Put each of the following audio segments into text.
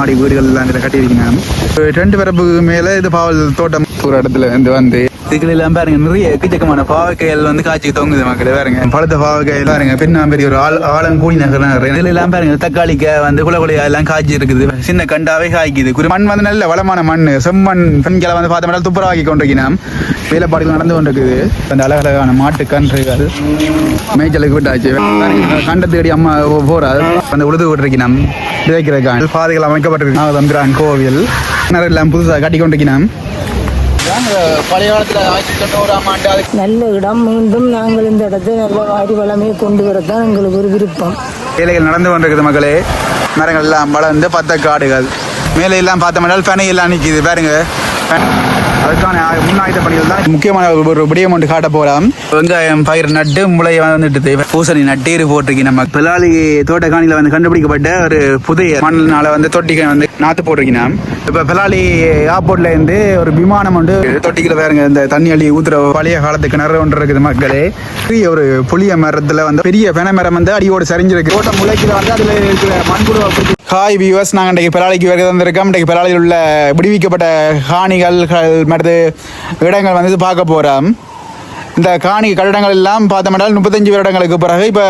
மாடி வீடுகள் எல்லாம் இதில் ரெண்டு பரப்புக்கு மேலே இது பாவல் தோட்டம் ஒரு இடத்துல இருந்து வந்து இதுக்குள்ள எல்லாம் பாருங்க நிறைய எக்கச்சக்கமான பாவக்காய்கள் வந்து காய்ச்சி தொங்குது மக்களே பாருங்க. பழுத்த பாவக்காய் பாருங்க பின்னாம்பெரிய ஒரு ஆள் ஆலங்கூடி நகரம் இதுல எல்லாம் பாருங்க தக்காளிக்க வந்து குலகுலையா எல்லாம் காய்ச்சி இருக்குது. சின்ன கண்டாவே காய்க்குது. குரு மண் வந்து நல்ல வளமான மண் செம்மண் பெண்களை வந்து பார்த்தோம்னா துப்புரவாக்கி கொண்டிருக்கிறோம் வேலைப்பாடுகள் நடந்து கொண்டிருக்குது. அந்த அழகழகான மாட்டு கன்றுகள் மேய்ச்சலுக்கு விட்டாச்சு. பாருங்க, தேடி அம்மா போறாரு அந்த உழுது விட்டுருக்கணும் விதைக்கிறதுக்கான பாதைகள் அமைக்கப்பட்டிருக்கு. நாகதம்பிரான் கோவில். நிறைய எல்லாம் புதுசாக கட்டி கொண்டிருக்கிறோம் நல்ல இடம். மீண்டும் நாங்கள் இந்த இடத்தை நல்ல வாரி வளமே கொண்டு வரத்தான் எங்களுக்கு ஒரு விருப்பம். வேலைகள் நடந்து கொண்டிருக்குது மக்களே. மரங்கள் எல்லாம் வளர்ந்து பத்த காடுகள். மேலே எல்லாம் பார்த்தோம்னால் பனை எல்லாம் நிற்கிது பாருங்க. அதுக்கான முன்னாயத்த பணிகள் தான். முக்கியமான ஒரு விடயம் ஒன்று காட்ட போகலாம் வெங்காயம் பயிர் நட்டு முளை வந்துட்டு பூசணி நட்டீரு போட்டிருக்கு நம்ம. பிலாலி தோட்டக்காணியில் வந்து கண்டுபிடிக்கப்பட்ட ஒரு புதிய மண்ணினால வந்து தொட்டிக்கு வந்து நாத்து போட்டிருக்கணும் இப்போ பிலாலி ஏர்போர்ட்ல இருந்து ஒரு விமானம் வந்து தொட்டிக்கில் பாருங்க இந்த தண்ணி அள்ளி ஊத்துற பழைய காலத்து கிணறு ஒன்று இருக்குது மக்களே. பெரிய ஒரு புளிய மரத்துல வந்து பெரிய பென மரம் வந்து அடியோடு சரிஞ்சிருக்கு. தோட்டம் முளைக்கில வந்து அதுல இருக்கிற மண்புழு ஹாய் வியூவர்ஸ் நாங்கள் இன்றைக்கு பெலாலிக்கு வருகை வந்திருக்கோம் இன்றைக்கு பெலாலியில் உள்ள விடுவிக்கப்பட்ட காணிகள் மற்றது இடங்கள் வந்து பார்க்க போகிறோம் இந்த காணி கட்டடங்கள் எல்லாம் பார்த்தோம்னால் முப்பத்தஞ்சு வருடங்களுக்கு பிறகு இப்போ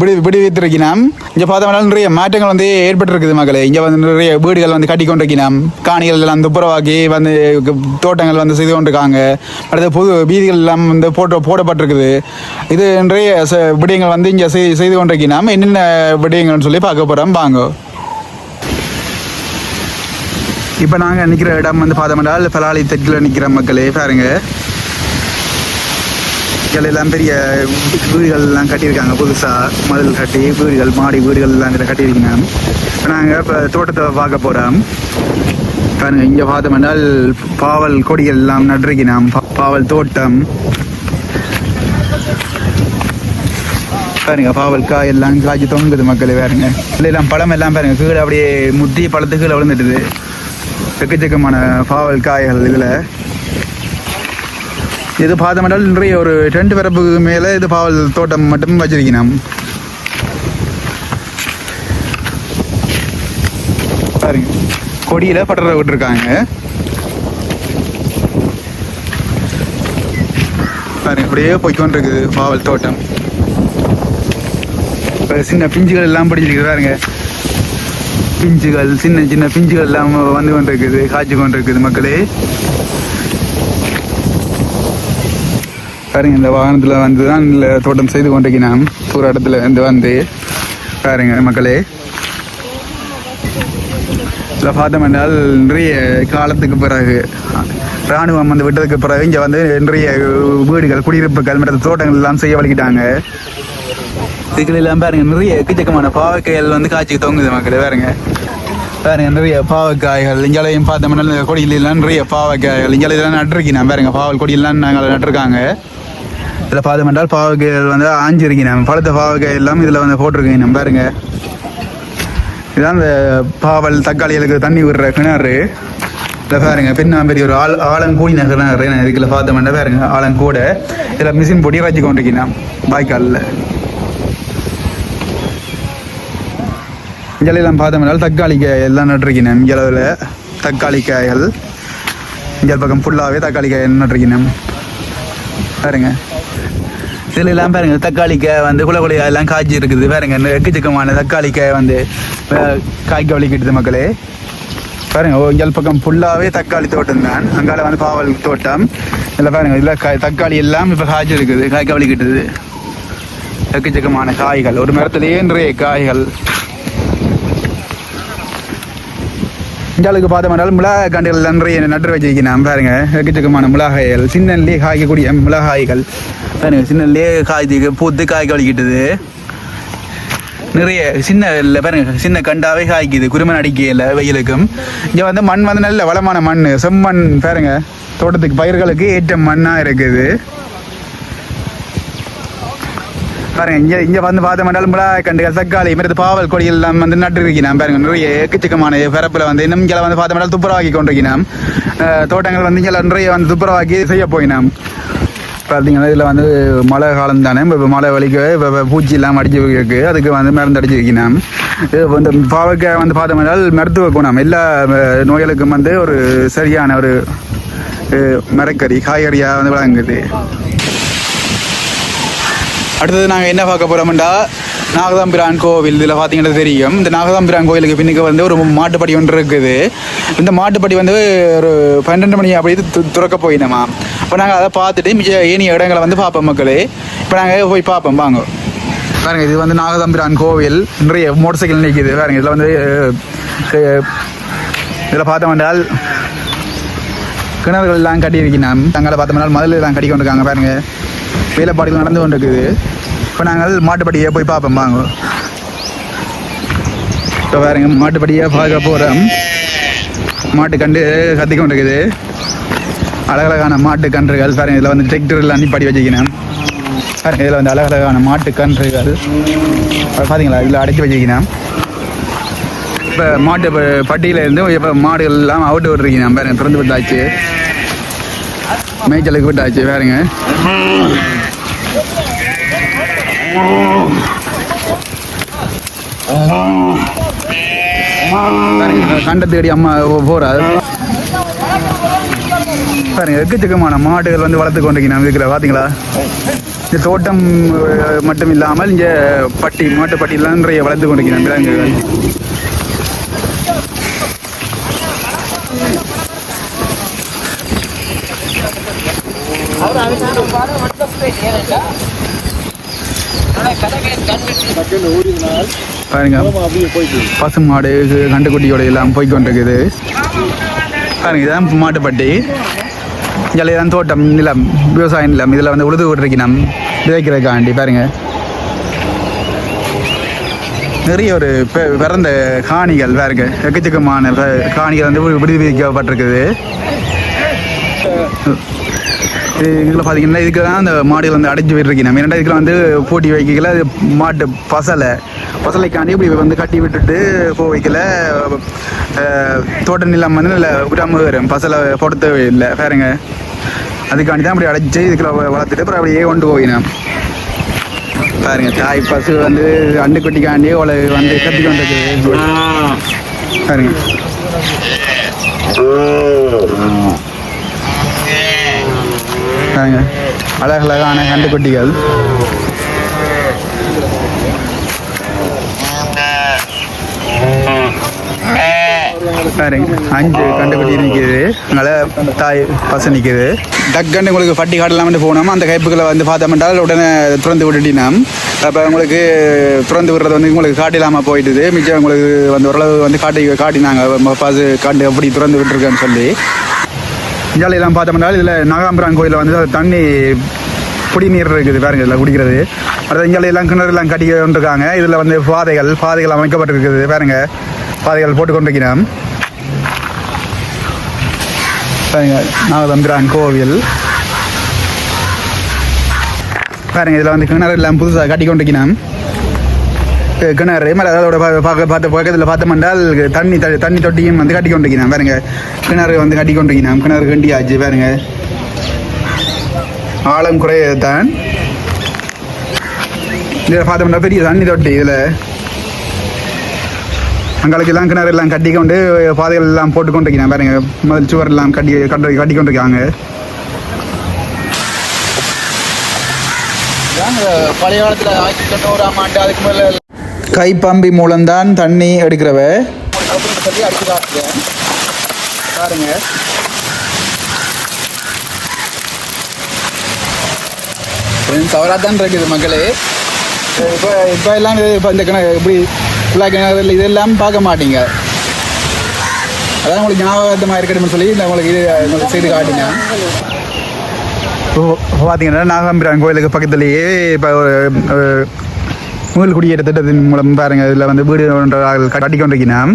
விடு விடுவித்திருக்கிறோம் இங்கே பார்த்தோம்னால் நிறைய மாற்றங்கள் வந்து ஏற்பட்டிருக்குது மக்களே. இங்கே வந்து நிறைய வீடுகள் வந்து கட்டி கொண்டிருக்கிறோம் காணிகள் எல்லாம் துப்புரவாக்கி வந்து தோட்டங்கள் வந்து செய்து கொண்டிருக்காங்க. அடுத்து புது வீதிகள் எல்லாம் வந்து போட்டு போடப்பட்டிருக்குது. இது நிறைய ச- விடயங்கள் வந்து இங்கே செய் செய்து கொண்டிருக்கிறோம் என்னென்ன விடயங்கள்னு சொல்லி பார்க்க போகிறோம் வாங்க. இப்போ நாங்கள் நிற்கிற இடம் வந்து பார்த்தோம்னால் பலாலி தெற்கில் நிற்கிற மக்களே பாருங்க. எல்லாம் பெரிய வீடுகள் எல்லாம் கட்டியிருக்காங்க புதுசாக மதில் கட்டி வீடுகள் மாடி வீடுகள் எல்லாம் இதில் கட்டியிருக்காங்க. இப்போ நாங்கள் இப்போ தோட்டத்தை பார்க்க போகிறோம் பாருங்க இங்கே பார்த்தோம்னால் பாவல் கொடிகள் எல்லாம் நட்டிருக்கிறோம் பா- பாவல் தோட்டம். பாருங்க பாவல் காய் எல்லாம் காய்ச்சி தொங்குது மக்களே பாருங்க. எல்லாம் பழம் எல்லாம் பாருங்க கீழே அப்படியே முத்தி பழத்து கீழே விழுந்துட்டுது. எக்கச்சக்கமான பாவல் காய்கள் இதில். இது பார்த்தோம்னால் இன்றைய ஒரு டென்ட் பரப்புக்கு மேலே இது பாவல் தோட்டம் மட்டும் வச்சிருக்கணும். பாருங்க கொடியில் பட்டறை விட்டுருக்காங்க. பாருங்க அப்படியே போய்க்கொண்டிருக்குது பாவல் தோட்டம். இப்போ சின்ன பிஞ்சுகள் எல்லாம் பிடிச்சிருக்கு பாருங்க. பிஞ்சுகள் சின்ன சின்ன பிஞ்சுகள் எல்லாம் வந்து கொண்டிருக்குது காய்ச்சி கொண்டிருக்குது மக்களே. பாருங்க இந்த வாகனத்தில் வந்து தான் இந்த தோட்டம் செய்து கொண்டிருக்கிறேன். ஒரு இடத்துல இருந்து வந்து பாருங்க மக்களே. இதில் பார்த்தோம் என்றால் நிறைய காலத்துக்கு பிறகு ராணுவம் வந்து விட்டதுக்கு பிறகு இங்கே வந்து நிறைய வீடுகள் குடியிருப்புகள் மற்ற தோட்டங்கள் எல்லாம் செய்ய வலிக்கிட்டாங்க இதுக்குள்ள எல்லாம் பாருங்க நிறைய எக்கச்சக்கமான பாவக்காய்கள் வந்து காய்ச்சி தொங்குது மக்களே பாருங்க. பாருங்க நிறைய பாவக்காய்கள் இங்கேயும் பார்த்தோம்னா இந்த கொடியிலாம் நிறைய பாவக்காய்கள் இங்கே இதெல்லாம் நட்டுருக்கீங்க பாருங்க பாவல் கொடியெல்லாம் நாங்கள் நட்டுருக்காங்க. இதில் பார்த்தோம்னால் பாவக்காய்கள் வந்து ஆஞ்சிருக்கீங்க பழுத்த பாவக்காய் எல்லாம் இதில் வந்து போட்டிருக்கீங்க நம்ம பாருங்க. இதான் இந்த பாவல் தக்காளிகளுக்கு தண்ணி விடுற கிணறு. இதில் பாருங்க பின்னாம்பெரிய ஒரு ஆள் ஆலங்கூடி நகர் கிணறு இதுக்குள்ள பார்த்தோம்னா பாருங்க ஆலங்கூட. இதில் மிஷின் போட்டி வச்சு கொண்டிருக்கீங்க வாய்க்காலில். இங்கெல்லாம் பார்த்தோம்னால் தக்காளி காய் எல்லாம் நட்டுருக்கேன் இங்கே தக்காளி காய்கள். இங்கே பக்கம் ஃபுல்லாகவே தக்காளி காய் நட்டுருக்கேன் பாருங்க. இதில் எல்லாம் பாருங்க தக்காளிக்காய் வந்து குல குலையா எல்லாம் காய்ச்சி இருக்குது. பாருங்க எக்கச்சக்கமான தக்காளி காய் வந்து காய்க்க வலிக்கிட்டுது மக்களே. பாருங்க இங்கே பக்கம் ஃபுல்லாகவே தக்காளி தோட்டம் தான். அங்கால வந்து பாவல் தோட்டம். இதில் பாருங்க இதில் காய் தக்காளி எல்லாம் இப்போ காய்ச்சி இருக்குது காய்க்க வலிக்கிட்டுது எக்கச்சக்கமான காய்கள். ஒரு மரத்துலேயே நிறைய காய்கள். இஞ்சாலுக்கு பார்த்தோம்னால் மிளகாய் கண்டுகள் நிறைய நட்டு வச்சிருக்கேன் பாருங்க எக்கச்சக்கமான மிளகாய்கள் சின்னல்லே காய்க்கக்கூடிய மிளகாய்கள். பாருங்க சின்னல்லே காய்ச்சி பூத்து காய்க்க வலிக்கிட்டது நிறைய சின்ன இல்லை பாருங்க சின்ன கண்டாவே காய்க்குது. குருமன் அடிக்கையில் வெயிலுக்கும். இங்கே வந்து மண் வந்து நல்ல வளமான மண் செம்மண் பாருங்க தோட்டத்துக்கு பயிர்களுக்கு ஏற்ற மண்ணாக இருக்குது. பாருங்க இங்க இங்க வந்து பார்த்தோம்னா கூட கண்டுகள் தக்காளி மாதிரி பாவல் கொடிகள் எல்லாம் வந்து நட்டு இருக்கணும் பாருங்க நிறைய எக்கச்சக்கமான பரப்புல வந்து இன்னும் இங்கே வந்து பார்த்தோம்னா துப்புரவாக்கி கொண்டிருக்கணும் தோட்டங்கள் வந்து இங்கே நிறைய வந்து துப்புரவாக்கி செய்ய போயினோம். பார்த்தீங்கன்னா இதில் வந்து மழை காலம் தானே இப்போ மழை வலிக்க இப்போ பூச்சி இல்லாமல் அடிச்சு இருக்கு அதுக்கு வந்து மருந்து அடிச்சு வைக்கணும் இந்த பாவக்காய் வந்து பார்த்தோம்னா மருத்துவ குணம். எல்லா நோய்களுக்கும் வந்து ஒரு சரியான ஒரு மரக்கறி காய்கறியாக வந்து வழங்குது. அடுத்தது நாங்கள் என்ன பார்க்க போகிறோம்டா நாகதாம்பிரான் கோவில் இதில் பார்த்தீங்கன்னா தெரியும். இந்த நாகதாம்பிரான் கோவிலுக்கு பின்னுக்கு வந்து ஒரு மாட்டுப்படி ஒன்று இருக்குது. இந்த மாட்டுப்படி வந்து ஒரு பன்னெண்டு மணி அப்படி துறக்க போயினோமா. அப்போ நாங்கள் அதை பார்த்துட்டு மிச்ச ஏனிய இடங்களை வந்து பார்ப்போம் மக்களே. இப்போ நாங்கள் போய் பார்ப்போம் வாங்க. பாருங்க இது வந்து நாகதம்பிரான் கோவில். நிறைய மோட்டர் சைக்கிள் நிற்கிது பாருங்க இதில் வந்து இதில் பார்த்தோம் என்றால் கிணறுகள் எல்லாம் கட்டி இருக்கணும் தங்களை பார்த்தோம்னா முதல்ல எல்லாம் கட்டி கொண்டிருக்காங்க பாருங்க. வேலைப்பாடுகள் நடந்து கொண்டிருக்குது. இப்போ நாங்கள் மாட்டுப்படியை போய் பார்ப்போம் வாங்க. இப்போ பாருங்க மாட்டுப்படியை பார்க்க போகிறோம் மாட்டு கண்டு கத்தி கொண்டிருக்குது. அழகழகான மாட்டு கன்றுகள் பாருங்க இதில் வந்து டிராக்டர் எல்லாம் படி வச்சுக்கணும் பாருங்க இதில் வந்து அழகழகான மாட்டு கன்றுகள். பார்த்தீங்களா இதில் அடைச்சி வச்சுக்கணும் இப்போ மாட்டு பட்டியிலேருந்து இருந்து இப்போ மாடுகள் எல்லாம் அவுட்டு விட்டுருக்கீங்க பாருங்க திறந்து விட்டாச்சு. மேய்ச்சலுக்கு விட்டாச்சு வேறுங்க. பாருங்க, கண்டை தேடி அம்மா போறாரு பாருங்க எக்கச்சக்கமான மாடுகள் வந்து வளர்த்து கொண்டிருக்கீங்க இருக்கிற பாத்தீங்களா? இந்த தோட்டம் மட்டும் இல்லாமல் இங்க பட்டி மாட்டு பட்டியெல்லாம் நிறைய வளர்த்து கொண்டிருக்கிறேன் விலங்குகள் பாருங்க. பசு மாடு கண்டுக்குட்டியோட எல்லாம் போய் கொண்டிருக்குது. பாருங்க இதான் மாட்டுப்பட்டி. இதில் தான் தோட்டம் நிலம் விவசாய நிலம் இதில் வந்து உழுது விட்டுருக்கணும் விதைக்கிறதுக்காண்டி பாருங்க. நிறைய ஒரு பெ- பிறந்த காணிகள் பாருங்க. எக்கச்சக்கமான காணிகள் வந்து விடுவிக்கப்பட்டிருக்குது. இதில் பார்த்தீங்கன்னா இதுக்கு தான் அந்த மாடுகள் வந்து அடைஞ்சு விட்டுருக்கணும் ஏன்னா இதுக்கு வந்து போட்டி வைக்கல மாட்டு பசலை. பசலைக்காண்டி இப்படி வந்து கட்டி விட்டுட்டு போ வைக்கல. தோட்ட நிலம் வந்து நல்ல விடாம வரும். பசலை பொடுத்த இல்லை பாருங்க. அதுக்காண்டி தான் அப்படி அடைச்சி இதுக்குள்ள வளர்த்துட்டு அப்புறம் அப்படியே கொண்டு போயினோம் பாருங்க தாய் பசு வந்து அண்டுக்குட்டிக்காண்டி அவளை வந்து கத்தி கொண்டு. பாருங்க. பாருங்க அழகழகான கண்டுக்குட்டிகள் பாருங்க அஞ்சு கண்டுபிடி நிற்கிது நல்லா தாய் பசு நிற்கிது டக்குன்னு உங்களுக்கு பட்டி காடெல்லாம் போனோம். அந்த கைப்புகளை வந்து பார்த்தோம்னால் உடனே திறந்து விட்டுட்டினோம். அப்போ உங்களுக்கு திறந்து விடுறது வந்து உங்களுக்கு காட்டிலாமல் போயிட்டுது. மிச்சம் உங்களுக்கு வந்து ஓரளவு வந்து காட்டி காட்டினாங்க. ம- பசு காட்டு எப்படி திறந்து விட்டுருக்கேன்னு சொல்லி. இஞ்சாலையெல்லாம் பார்த்தோம்னா இதில் நாகாம்பரான் கோயிலில் வந்து தண்ணி குடிநீர் இருக்குது பாருங்க இதில் குடிக்கிறது. அடுத்த இஞ்சாலையெல்லாம் கிணறுலாம் கட்டி கொண்டிருக்காங்க. இதில் வந்து பாதைகள் பாதைகள் அமைக்கப்பட்டிருக்குது பாருங்க. பாதைகள் போட்டுக்கொண்டிருக்கிறோம் பாருங்க நாகதம்பிரான் கோவில். பாருங்க இதில் வந்து கிணறு எல்லாம் புதுசாக கட்டி கொண்டிருக்கிறோம். கிணறு மேலே அதோட பா- பார்க்க பார்த்த பக்கத்தில் பார்த்தோம்னால் தண்ணி த- தண்ணி தொட்டியும் வந்து கட்டி கொண்டிருக்கிறோம் பாருங்க. கிணறு வந்து கட்டி கொண்டிருக்கிறோம் கிணறு கண்டியாச்சு பாருங்க. ஆழம் குறையதான் இதில் பார்த்தோம்னா பெரிய தண்ணி தொட்டி இதில். அங்களுக்கெல்லாம் கிணறு எல்லாம் கட்டி கொண்டு பாதைகள் எல்லாம் போட்டு கொண்டிருக்கிறேன். பாருங்க. முதல் சுவர் எல்லாம் கட்டி கட்டி கட்டி கொண்டிருக்காங்க. பழைய காலத்தில் ஆயிரத்தி தொண்ணூறாம் ஆண்டு அதுக்கு மேலே கைப்பம்பி மூலம்தான் தண்ணி எடுக்கிறவ. சொல்லி அடிச்சு காட்டுறேன் பாருங்க. கொஞ்சம் தவறாக தான் இருக்குது மக்களே. இப்போ இப்போ எல்லாம் இப்போ இந்த கிணறு இப்படி குழா கிணறு இதெல்லாம் பார்க்க மாட்டீங்க. அதான் உங்களுக்கு ஞாபகமாக இருக்கணும்னு சொல்லி நான் உங்களுக்கு இது உங்களுக்கு செய்து காட்டிங்க இப்போ பார்த்தீங்கன்னா நாகம்பிரான் கோயிலுக்கு பக்கத்துலேயே இப்போ ஒரு மீள் குடியேற்ற திட்டத்தின் மூலம் பாருங்க இதில் வந்து வீடு ஒன்றாக கட்டி கொண்டிருக்கிறோம்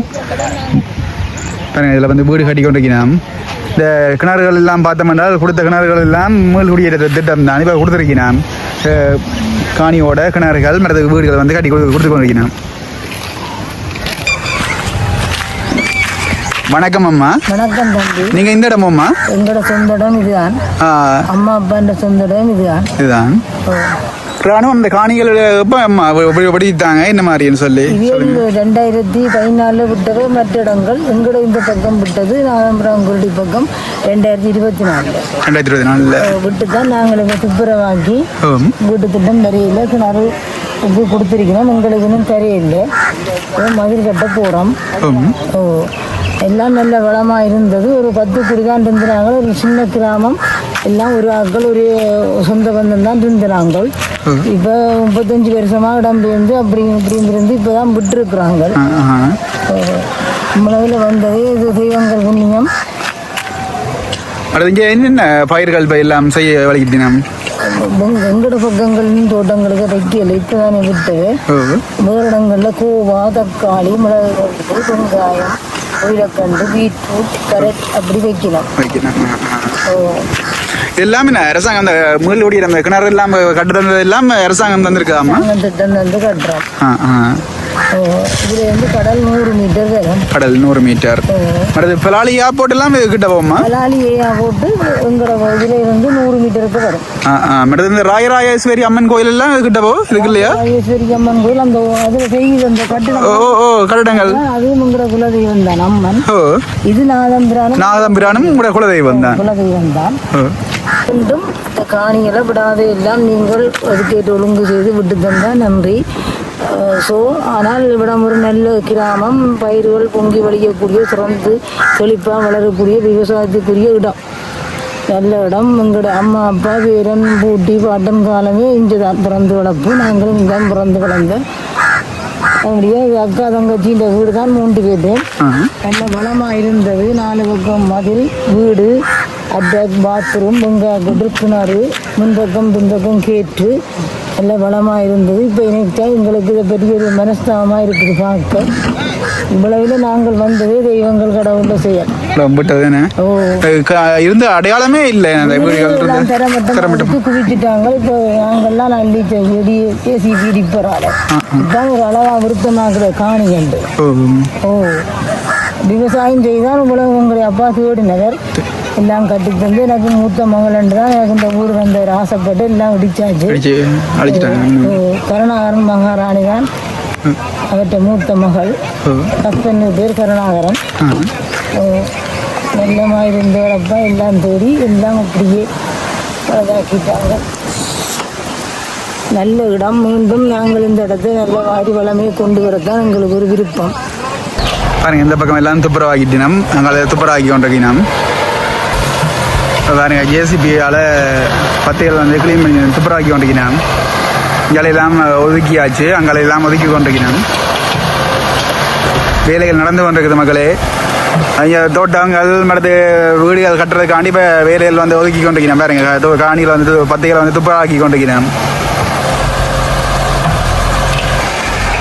பாருங்க இதில் வந்து வீடு கட்டி கொண்டிருக்கிறோம் இந்த கிணறுகள் எல்லாம் பார்த்தோம்னா கொடுத்த கிணறுகள் எல்லாம் மீள் குடியேற்ற திட்டம் தான். இப்போ கொடுத்துருக்கிறோம் காணியோட கிணறுகள் மற்ற வீடுகள் வந்து கட்டி கொடு- கொடுத்து கொண்டிருக்கிறோம் வணக்கம் அம்மா. வணக்கம் தம்பி. நீங்க இந்த இடம் அம்மா? எங்களோட சொந்த இடம் இதுதான். அம்மா அப்பான்ற சொந்த இடம் இதுதான். இதுதான். ராணுவம் இந்த காணிகள் எப்போ அம்மா படித்தாங்க என்ன மாதிரின்னு சொல்லி ரெண்டாயிரத்தி பதினாலில் விட்டது. மற்ற இடங்கள் எங்களோட இந்த பக்கம் விட்டது. நாகம்பரங்குருடி பக்கம் ரெண்டாயிரத்தி இருபத்தி நாலில் ரெண்டாயிரத்தி இருபத்தி நாலில் விட்டு தான் நாங்கள் இப்போ துப்புரவாக்கி வீட்டு திட்டம் தெரியல கிணறு இது கொடுத்துருக்கிறோம். எங்களுக்கு இன்னும் தெரியல மதில் கட்ட போகிறோம் ஓ எல்லாம் நல்ல வளமாக இருந்தது. ஒரு பத்து குடி தான் இருந்தாங்க ஒரு சின்ன கிராமம் எல்லாம் ஒரு ஆட்கள் ஒரு சொந்த பந்தம் தான் இருந்தாங்க இப்போ முப்பத்தஞ்சு வருஷமாக இடம்பெயர்ந்து அப்படி இப்படி இருந்து இப்போ தான் விட்டுருக்குறாங்க. உலகில் வந்தது இது தெய்வங்கள் புண்ணியம் அடுத்து என்னென்ன பயிர்கள் பயிர் எல்லாம் செய்ய வலிக்கிட்டினம் வெங்க- வெங்கட பக்கங்களின் தோட்டங்களுக்கு வைக்கல இப்போ தானே விட்டது ஓ வேறு இடங்களில் கோவா தக்காளி மிளகு வெங்காயம் உயிரக்கண்டு பீட்ரூட் கரட் அப்படி வைக்கலாம். ஓ எல்லாமே அரசாங்கம் அந்த முயலுடைய அந்த கிணறு எல்லாம் கட்டு தந்தது எல்லாம் அரசாங்கம் தந்திருக்காமா? திட்டம் வந்து கட்டுறோம். ஆ ஆ. ஓ இதுல இருந்து கடல் நூறு மீட்டர் வரும். கடல் நூறு மீட்டர். அடுத்து பிலாலி ஏர்போர்ட் எல்லாம் கிட்ட போகுமா? மலாலி ஏயா போட்டு எங்களோட இதுல மீட்டருக்கு வரும். அடுத்து இந்த ராயராஜேஸ்வரி அம்மன் கோயில் எல்லாம் கிட்ட போ இருக்கு இல்லையா ராஜேஸ்வரி அம்மன் கோயில் அந்த அதில் செய்யுது அந்த கட்டிடம் ஓ ஓ கட்டடங்கள் அதுவும் எங்களோட குலதெய்வம் தான் அம்மன் ஓ இது நாதம்பிரானும் நாகதம்பிரானும் உங்களோட குலதெய்வம் தான் குலதெய்வம் தான் மீண்டும் இந்த காணிகளை விடாத எல்லாம் நீங்கள் அதுக்கேற்று ஒழுங்கு செய்து விட்டு தந்தால் நன்றி ஸோ ஆனால் இவ்விடம் ஒரு நல்ல கிராமம் பயிர்கள் பொங்கி வழியக்கூடிய சிறந்து செழிப்பாக வளரக்கூடிய விவசாயத்துக்குரிய இடம் நல்ல இடம். எங்களோட அம்மா அப்பா வீரன் பூட்டி பாட்டன் காலமே இங்கே தான் பிறந்து வளர்ப்பு. நாங்களும் இங்கே தான் பிறந்து வளர்ந்த அப்படியே அக்கா தங்கச்சின்ற வீடு தான் மூன்று பேர். நல்ல வளமாக இருந்தது நாலு பக்கம் மதில் வீடு அட்டாக் பாத்ரூம் வெங்காய கிணறு முன்பக்கம் பின்பக்கம் கேட்டு. நல்ல வளமாக இருந்தது. இப்போ நினைச்சா எங்களுக்கு இதை பெரிய ஒரு மனஸ்தாபமாக இருக்குது பார்க்க. இவ்வளவில் நாங்கள் வந்தது தெய்வங்கள் செய்ய விட்டதுன்னு ஓ. இருந்த அடையாளமே இல்லை. குவிச்சிட்டாங்க. இப்போ நாங்கள்லாம் அள்ளி செடி ஏசிபி டிப்பரால் இதுதான் ஒரு அளவாக விருப்பமாக்குற காணிகண்டு ஓ. விவசாயம் செய்தால் உலகம் உங்களுடைய அப்பா தேடினவர் எல்லாம் கட்டி தந்து எனக்கு மூத்த மகளன்று தான் எனக்கு இந்த ஊர் வந்தவர் ஆசைப்பட்டு எல்லாம் இடிச்சாச்சு. கருணாகரன் மகாராணி தான் அவற்றை மூத்த மகள். ஹஸ்பண்ட் பேர் கருணாகரன். நல்லமாக இருந்தவரப்பா எல்லாம் தேடி எல்லாம் அப்படியே பழதாக்கிட்டாங்க நல்ல இடம். மீண்டும் நாங்கள் இந்த இடத்தை நல்ல வாரி வளமே கொண்டு வரத்தான் எங்களுக்கு ஒரு விருப்பம். பாருங்க இந்த பக்கம் எல்லாம் துப்புரவாக்கிட்டினம் அங்கே துப்புரவாக்கி கொண்டிருக்கினோம். பாருங்க ஜேசிபியால் பத்தையில் வந்து க்ளீன் பண்ணி துப்புராக்கி கொண்டிருக்கிறேன். இங்கே எல்லாம் ஒதுக்கியாச்சு அங்கே எல்லாம் ஒதுக்கி கொண்டிருக்கினோம் வேலைகள் நடந்து கொண்டிருக்குது மக்களே. அங்கே தோட்டங்கள் மற்றது வீடுகள் கட்டுறதுக்காண்டி இப்போ வேலைகள் வந்து ஒதுக்கி கொண்டிருக்கிறேன். பாருங்க து- காணிகள் வந்து து- வந்து துப்புராக்கி கொண்டிருக்கிறேன்.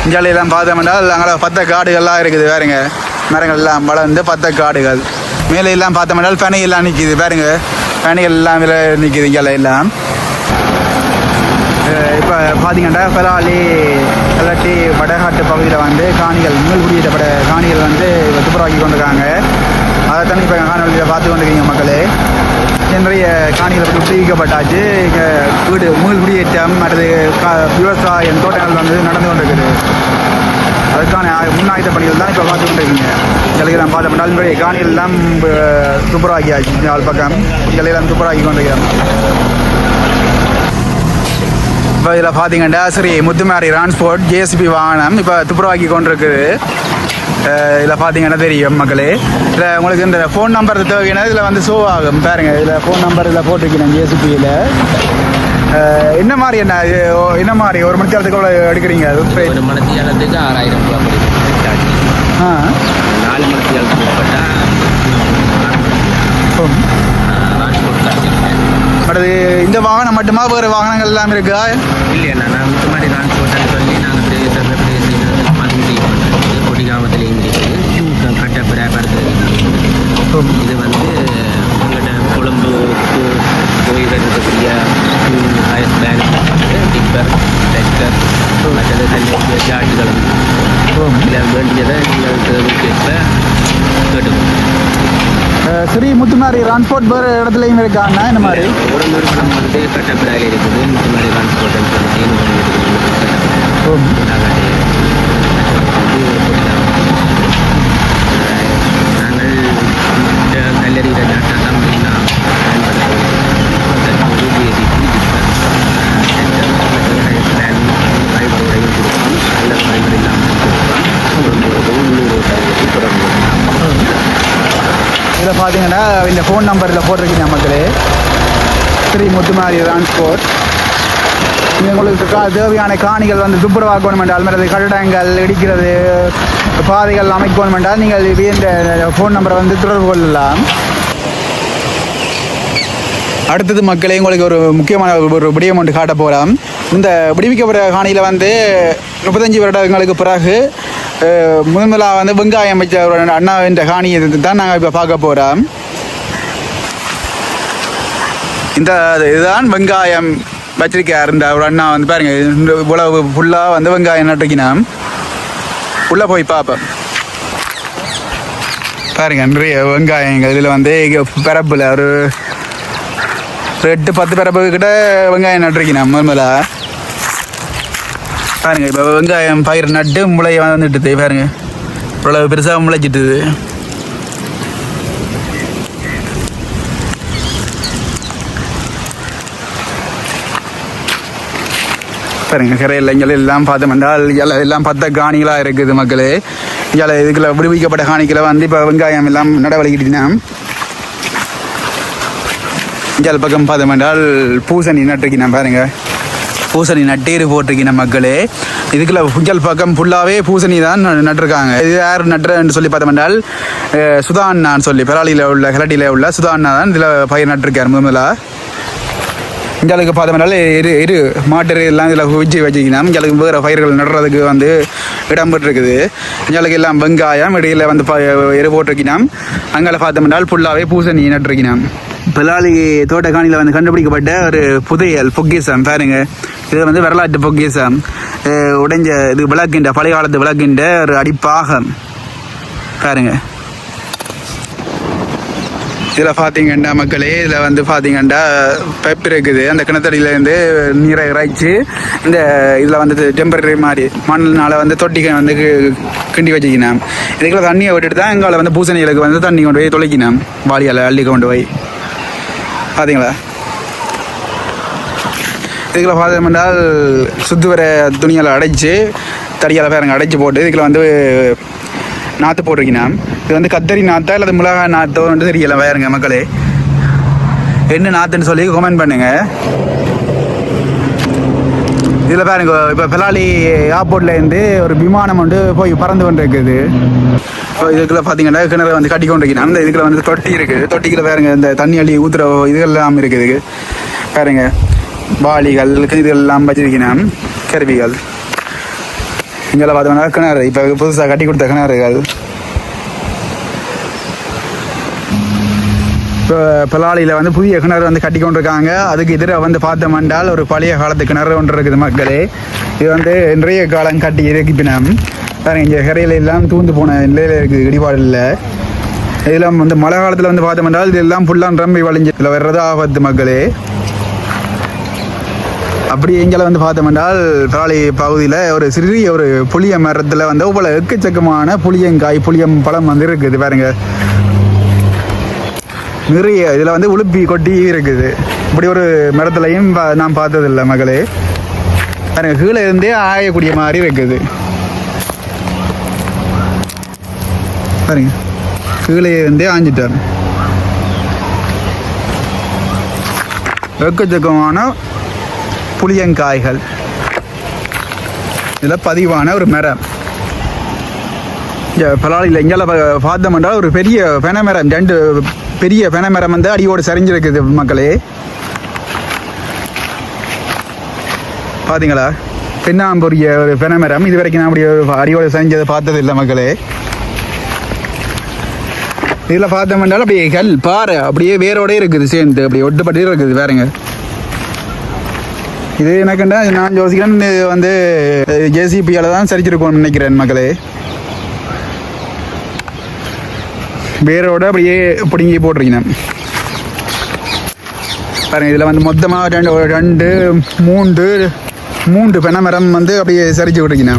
இஞ்சாலையெல்லாம் பார்த்தோம்னா அங்கே பத்த காடுகள்லாம் இருக்குது வேறுங்க மரங்கள் எல்லாம் வளர்ந்து பத்த காடுகள் மேலே எல்லாம் பார்த்தோம்னால் பனை எல்லாம் நிற்கிது பாருங்க. பனை எல்லாம் மேலே நிற்கிது இங்கே எல்லாம். இப்போ பார்த்தீங்கன்னா பெலாலி கல்லட்டி வடகாட்டு பகுதியில் வந்து காணிகள் மீள் குடியிட்ட காணிகள் வந்து துப்புரவாக்கி கொண்டிருக்காங்க. அதைத்தான் இப்போ காணொலியில் பார்த்து கொண்டிருக்கீங்க மக்களே. நிறைய காணிகள் வந்து விடுவிக்கப்பட்டாச்சு இங்கே வீடு மீள் குடியேற்றம் மற்றது விவசாயம் தோட்டங்கள் வந்து நடந்து கொண்டிருக்குது. அதுக்கான முன்னாயத்த பணிகள் தான் இப்போ பார்த்து கொண்டிருக்கீங்க. எல்லாம் பார்த்தோம்னா நிறைய காணிகள் சூப்பராகி ஆச்சு துப்புரவாக்கியாச்சு நாலு பக்கம். எல்லாம் சூப்பராகி கொண்டிருக்கிறோம் இப்போ இதில் பார்த்தீங்கன்னா சரி முத்துமாரி டிரான்ஸ்போர்ட் ஜேசிபி வாகனம் இப்போ துப்புரவாக்கி கொண்டிருக்குது. இதில் பார்த்தீங்கன்னா தெரியும் மக்களே. இதில் உங்களுக்கு இந்த ஃபோன் நம்பர் தேவையான இதில் வந்து ஷோ ஆகும். பாருங்கள் இதில் ஃபோன் நம்பர் இதில் போட்டிருக்கிறேன் ஜேசிபியில் என்ன மாதிரி என்ன இது என்ன மாதிரி ஒரு மணி நேரத்துக்கு எவ்வளோ எடுக்கிறீங்க? ஒரு மணத்தியாலத்துக்கு ஆறாயிரம் ரூபா ஆ. நாலு மணத்தியாலத்துக்கு உட்பட்டா ம். டிரான்ஸ்போர்ட் சார்ஜ் அடுத்து இந்த வாகனம் மட்டுமா? வேறு வாகனங்கள் எல்லாம் இருக்கா? இல்லையா நான் இந்த மாதிரி டிரான்ஸ்போர்ட்னு சொல்லி நாங்கள் பிரதேச மதுரை கொடி கிராமத்தில் இருக்குது கட்டப்பிராய படுத்துறது இது வந்து உங்கள்கிட்ட கொழும்பு போய் இருக்கக்கூடிய ஹயர் பேங்க் டிப்பர் டெக்கர் மற்றது தண்ணி சார்ஜுகளும் இதில் வேண்டியதை நீங்கள் தேவைக்கேற்ப கேட்டுக்கணும் ஸ்ரீ முத்துமாரி டிரான்ஸ்போர்ட் வேறு இடத்துலையும் இருக்காங்க. இந்த மாதிரி? ஒரு நிறுவனம் வந்து கட்டப்படாயில் இருக்குது முத்துமாரி மாதிரி சொல்லி ஓ, பார்த்தீங்கன்னா இந்த ஃபோன் நம்பரில் போட்டிருக்கீங்க மக்களே. ஸ்ரீ முத்துமாரி டிரான்ஸ்போர்ட் உங்களுக்கு கா தேவையான காணிகள் வந்து துப்புரவாக்கணும் என்றால் மற்றது கட்டடங்கள் இடிக்கிறது பாதைகள் அமைக்கணும் என்றால் நீங்கள் இந்த ஃபோன் நம்பரை வந்து தொடர்பு கொள்ளலாம். அடுத்தது மக்களே உங்களுக்கு ஒரு முக்கியமான ஒரு விடயம் ஒன்று காட்ட போகிறோம் இந்த விடுவிக்கப்படுற காணியில் வந்து முப்பத்தஞ்சு வருடங்களுக்கு பிறகு அஹ், முதன் முதலாக வந்து வெங்காயம் அமைச்சர் ஒரு அண்ணா என்ற காணியை தான் நாங்கள் இப்போ பார்க்க போகிறோம் இந்த இதுதான் வெங்காயம் வச்சிருக்கார் இந்த ஒரு அண்ணா வந்து பாருங்க இந்த இவ்வளவு ஃபுல்லாக வந்து வெங்காயம் நட்டுக்கினா. உள்ளே போய் பார்ப்பேன் பாருங்க நிறைய வெங்காயங்கள். இதில் வந்து பிறப்பில் ஒரு எட்டு பத்து பிறப்பு கிட்ட வெங்காயம் நட்டுருக்கினா முதல்ல. பாருங்க இப்போ வெங்காயம் பயிர் நட்டு முளைய வந்துட்டுது பாருங்க. இவ்வளவு பெருசாக முளைச்சிட்டுது பாருங்க கரையில் இங்கே எல்லாம் பார்த்தோம் என்றால் இலை எல்லாம் பத்த காணிகளாக இருக்குது மக்களே. இலை இதுக்குள்ள விடுவிக்கப்பட்ட காணிகளை வந்து இப்போ வெங்காயம் எல்லாம் நடவடிக்கிட்டீங்கன்னா இஞ்சால் பக்கம் பார்த்தோம் என்றால் பூசணி நட்டிருக்கேன் பாருங்க. பூசணி நட்டீர் போட்டிருக்கேன் மக்களே. இதுக்குள்ள புஞ்சல் பக்கம் ஃபுல்லாகவே பூசணி தான் நட்டுருக்காங்க நட்டிருக்காங்க. இது யார் நட்டுறன்னு சொல்லி பார்த்தோம்னால் சுதா அண்ணான்னு சொல்லி பெராலியில் உள்ள கிளட்டியில் உள்ள சுதா அண்ணா தான் இதில் பயிர் நட்டிருக்கார் முதலாக இஞ்சாலுக்கு பார்த்தோம்னால இரு இரு மாட்டு எல்லாம் இதில் வச்சு வச்சுக்கணும் இஞ்சாலுக்கு வேறு பயிர்கள் நடுறதுக்கு வந்து இடம் போட்டிருக்குது இஞ்சாலுக்கு எல்லாம் வெங்காயம் இடையில வந்து ப எரு போட்டிருக்கணும் அங்கே பார்த்தோம்னால் ஃபுல்லாகவே பூசணி நட்டிருக்கணும் பிலாலி தோட்டக்காணியில் வந்து கண்டுபிடிக்கப்பட்ட ஒரு புதையல் பொக்கிசம் பாருங்க. இது வந்து வரலாற்று பொக்கிசம் உடைஞ்ச இது விளக்கின்ற பழைய காலத்து விளக்கின்ற ஒரு அடிப்பாகம். பாருங்கள் இதில் பார்த்தீங்கன்னா மக்களே இதில் வந்து பார்த்தீங்கன்னா பைப் இருக்குது. அந்த கிணத்தடியிலேருந்து நீரை இறைச்சி இந்த இதில் வந்து டெம்பரரி மாதிரி மண்ணினால வந்து தொட்டிக்க வந்து கி- கிண்டி வச்சுக்கினோம் இதுக்குள்ள தண்ணியை விட்டுட்டு தான் எங்களை வந்து பூசணிகளுக்கு வந்து தண்ணி கொண்டு போய் தொலைக்கினோம் வாளியால் அள்ளி கொண்டு போய். பார்த்தீங்களா இதுக்குள்ள பார்த்தோம்னால் சுத்து வர துணியால் அடைச்சி தடியால் பாருங்க அடைச்சி போட்டு இதுக்குள்ள வந்து நாற்று போட்டிருக்கீங்கன்னா இது வந்து கத்தரி நாத்தா அல்லது மிளகாய் நாத்தோன்னு தெரியல வேறுங்க மக்களே. என்ன நாத்துன்னு சொல்லி கமெண்ட் பண்ணுங்க. இதில் பாருங்க இப்போ பெலாலி ஏர்போர்ட்லேருந்து ஒரு விமானம் வந்து போய் பறந்து கொண்டு இருக்குது இப்போ இதுக்குள்ள பார்த்தீங்கன்னா கிணறு வந்து கட்டி கொண்டு அந்த இதுக்குள்ள வந்து தொட்டி இருக்குது. தொட்டிக்குள்ள பாருங்க இந்த தண்ணி அள்ளி ஊத்துற இதுகள்லாம் இருக்குது. பாருங்க பாலிகள் இதெல்லாம் வச்சிருக்கணும் கருவிகள். இங்கெல்லாம் பார்த்தோம்னா கிணறு. இப்போ புதுசாக கட்டி கொடுத்த கிணறுகள். இப்போ பலாலியில் வந்து புதிய கிணறு வந்து கட்டி கொண்டிருக்காங்க அதுக்கு எதிராக வந்து பார்த்தோம்னால் ஒரு பழைய காலத்து கிணறு ஒன்று இருக்குது மக்களே. இது வந்து இன்றைய காலம் கட்டி இறக்கிப்பினம் பாருங்க இங்கே கரையில் எல்லாம் தூந்து போன நிலையில் இருக்குது இடிபாடு இல்லை. இதெல்லாம் வந்து மழை காலத்தில் வந்து பார்த்தோம்னால் இதெல்லாம் ஃபுல்லாக ரம்பி வளைஞ்சு இதில் வர்றது ஆபத்து மக்களே. அப்படி எங்களை வந்து பார்த்தோம்னால் பராளி பகுதியில் ஒரு சிறிய ஒரு புளிய மரத்தில் வந்து இவ்வளோ எக்கச்சக்கமான புளியங்காய் புளியம் பழம் வந்து இருக்குது பாருங்கள் நிறைய இதில் வந்து உளுப்பி கொட்டி இருக்குது. இப்படி ஒரு மரத்துலையும் பா- நான் பார்த்ததில்ல மகளே. பாருங்க கீழே இருந்தே ஆயக்கூடிய மாதிரி இருக்குது. பாருங்க கீழே இருந்தே ஆஞ்சிட்டார். வெக்கச்சக்கமான புளியங்காய்கள். இதில் பதிவான ஒரு மரம். இங்கே பலாளியில் இங்கே பார்த்தோம்னா ஒரு பெரிய பெனமரம் ரெண்டு பெரிய பெனமரம் வந்து அடியோடு சரிஞ்சிருக்குது மக்களே. பார்த்தீங்களா பெண்ணாம்பொரிய ஒரு பெனமரம். இது வரைக்கும் நான் அப்படி ஒரு அடியோடு சரிஞ்சதை பார்த்தது இல்லை மக்களே. இதில் பார்த்தோம்னா அப்படியே கல் பாறை அப்படியே வேரோடே இருக்குது சேர்ந்து அப்படியே ஒட்டுப்பட்டு இருக்குது வேறுங்க இது எனக்குண்டா நான் யோசிக்கிறேன் வந்து ஜேசிபியால் தான் சரிச்சிருக்கோம்னு நினைக்கிறேன் மக்களே. வேரோட அப்படியே பிடுங்கி போடுறீங்க பாருங்க இதில் வந்து மொத்தமாக ரெண்டு ஒரு ரெண்டு மூன்று மூன்று பென மரம் வந்து அப்படியே சரிச்சு விட்டுருக்கீங்க.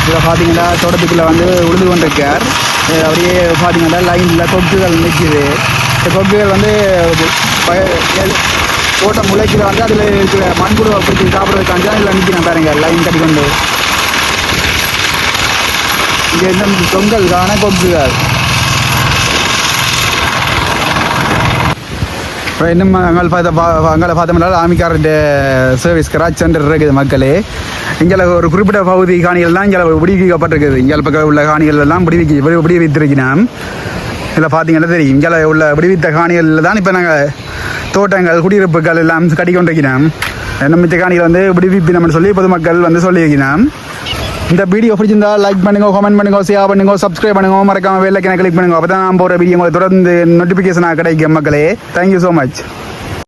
இதில் பார்த்தீங்கன்னா தோட்டத்துக்குள்ளே வந்து உழுது கொண்டிருக்கார். அப்படியே பார்த்தீங்கன்னா லைனில் கொக்குகள் நிற்கிது இந்த கொக்குகள் வந்து பய- எல்- தோட்டம் முளைக்கிற வந்து அதில் இருக்கிற மண்புழுவை பிடிச்சி சாப்பிட்றதுக்காண்டி தான் இதில் நிற்கிறேன் பாருங்க லைன் கட்டி கொண்டு இங்கே இந்த தொங்கலுக்கான கொக்குகள். இப்போ இன்னும் அங்கே பார்த்த பா அங்கே பார்த்தோம்னா சர்வீஸ் கராச் சென்டர் இருக்குது மக்களே. இங்கே ஒரு குறிப்பிட்ட பகுதி காணிகள்லாம் இங்கே விடுவிக்கப்பட்டிருக்குது இங்கே பக்கம் உள்ள காணிகள் எல்லாம் விடுவிக்க விடு- விடுவித்திருக்கிறோம். இதில் பார்த்தீங்கன்னா தெரியும்? இங்கே உள்ள விடுவித்த காணிகளில் தான் இப்போ நாங்கள் தோட்டங்கள் குடியிருப்புகள் எல்லாம் கட்டி கொண்டிருக்கிறோம் என்ன மிச்ச காணிகள் வந்து விடுவிப்பினம்னு சொல்லி பொதுமக்கள் வந்து சொல்லியிருக்கிறோம். இந்த வீடியோ பிடிச்சிருந்தா லைக் பண்ணுங்க கமெண்ட் பண்ணுங்க ஷேர் பண்ணுங்க சப்ஸ்கிரைப் பண்ணுங்க. மறக்காம வெள்ளைக்கனை கிளிக் பண்ணுங்க. அப்போ தான் நான் போகிற வீடியோ உங்களுக்கு தொடர்ந்து நோட்டிஃபிகேஷனாக கிடைக்கும் மக்களே. Thank you so much